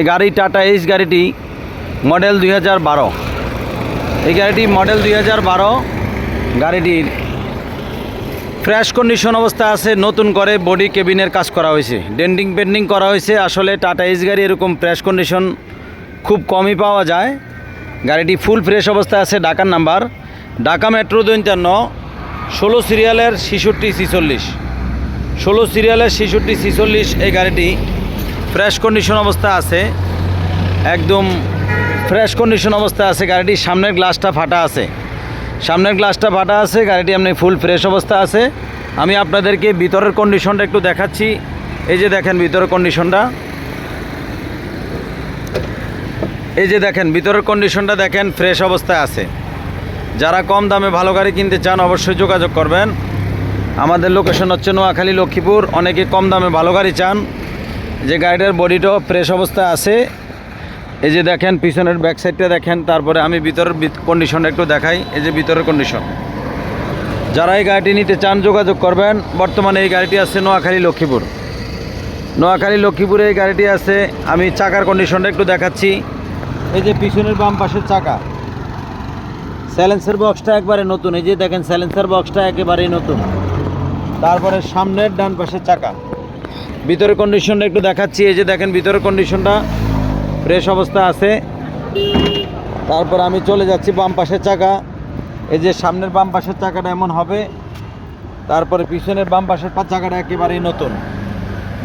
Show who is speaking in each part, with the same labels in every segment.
Speaker 1: এই গাড়ি টাটা এইস গাড়িটি মডেল দুই হাজার বারো। এই গাড়িটি মডেল দুই হাজার বারো। গাড়িটির ফ্রেশ কন্ডিশন অবস্থা আছে, নতুন করে বডি কেবিনের কাজ করা হয়েছে। ডেন্ডিং পেন্ডিং করা হয়েছে। আসলে টাটা এইস গাড়ি এরকম ফ্রেশ কন্ডিশন খুব কমই পাওয়া যায়। গাড়িটি ফুল ফ্রেশ অবস্থায় আছে, ঢাকার নাম্বার। ঢাকা মেট্রো দৈন্তান্ন, ষোলো সিরিয়ালের ছিষট্টি ছিচল্লিশ। ষোলো সিরিয়ালের ছিষট্টি ছিচল্লিশ এই গাড়িটি ফ্রেশ কন্ডিশন অবস্থা আছে। একদম ফ্রেশ কন্ডিশন অবস্থা আছে। গাড়িটির সামনের গ্লাসটা ফাটা আছে। সামনের গ্লাসটা ফাটা আছে। গাড়িটি আপনি ফুল ফ্রেশ অবস্থা আছে। আমি আপনাদেরকে ভিতরের কন্ডিশনটা একটু দেখাচ্ছি। এই যে দেখেন ভিতরের কন্ডিশনটা এই যে দেখেন ভিতরের কন্ডিশনটা দেখেন ফ্রেশ অবস্থায় আছে। যারা কম দামে ভালো গাড়ি কিনতে চান অবশ্যই যোগাযোগ করবেন। আমাদের লোকেশন হচ্ছে নোয়াখালী লক্ষ্মীপুর অনেকে কম দামে ভালো গাড়ি চান। যে গাড়িটার বডিটাও ফ্রেশ অবস্থায় আছে। এই যে দেখেন, পিছনের ব্যাক সাইডটা দেখেন, তারপরে আমি ভিতরের কন্ডিশনটা একটু দেখাই। এই যে ভিতরের কন্ডিশন যারা এই গাড়িটি নিতে চান, যোগাযোগ করবেন। বর্তমানে এই গাড়িটি আছে নোয়াখালী লক্ষ্মীপুর। নোয়াখালী লক্ষ্মীপুরে এই গাড়িটি আছে। আমি চাকার কন্ডিশনটা একটু দেখাচ্ছি। এই যে পিছনের বাম পাশের চাকা। স্যালেন্সার বক্সটা একবারে নতুন। এই যে দেখেন স্যালেন্সার বক্সটা একেবারেই নতুন। তারপরে সামনের ডান পাশের চাকা। ভিতরের কন্ডিশনটা একটু দেখাচ্ছি, এই যে দেখেন ভিতরের কন্ডিশনটা ফ্রেশ অবস্থা আছে। তারপর আমি চলে যাচ্ছি বাম পাশের চাকা। এই যে সামনের বাম পাশের চাকাটা এমন হবে, তারপরে পিছনের বাম পাশের চাকাটা একেবারেই নতুন।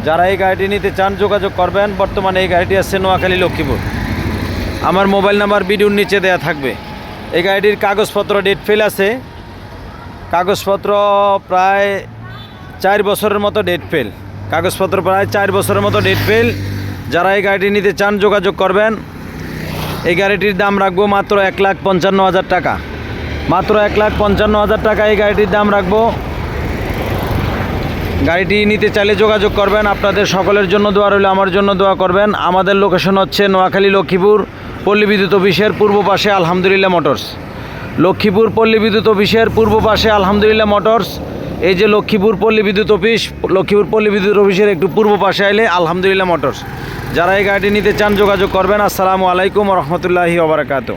Speaker 1: যারা এই গাড়িটি নিতে চান, যোগাযোগ করবেন। বর্তমানে এই গাড়িটি আসছে নোয়াখালী লক্ষ্মীপুর। আমার মোবাইল নাম্বার ভিডিওর নিচে দেয়া থাকবে। এই গাড়িটির কাগজপত্র ডেট ফেল আছে। কাগজপত্র প্রায় চার বছরের মতো ডেট ফেল। কাগজপত্র প্রায় চার বছরের মতো ডেট ফেল যারা এই গাড়িটি নিতে চান, যোগাযোগ করবেন। এই গাড়িটির দাম রাখব মাত্র এক লাখ পঞ্চান্ন হাজার টাকা। মাত্র এক লাখ পঞ্চান্ন হাজার টাকা এই গাড়িটির দাম রাখব। গাড়িটি নিতে চাইলে যোগাযোগ করবেন। আপনাদের সকলের জন্য দোয়া রইলে, আমার জন্য দোয়া করবেন। আমাদের লোকেশন হচ্ছে নোয়াখালী লক্ষ্মীপুর, পল্লী বিদ্যুৎ অফিসের পূর্ব পাশে আলহামদুলিল্লাহ মোটরস। লক্ষ্মীপুর, পল্লী বিদ্যুৎ অফিসের পূর্ব পাশে আলহামদুলিল্লাহ মোটরস। এই যে লক্ষ্মীপুর পল্লী বিদ্যুৎ অফিস, লক্ষ্মীপুর পল্লী বিদ্যুৎ অফিসের একটু পূর্ব পাশে আইলে আলহামদুলিল্লাহ মোটরস। যারা এই গাড়িটি নিতে চান যোগাযোগ করবেন, আসসালামু আলাইকুম রহমতুল্লাহি ওবরাকাতু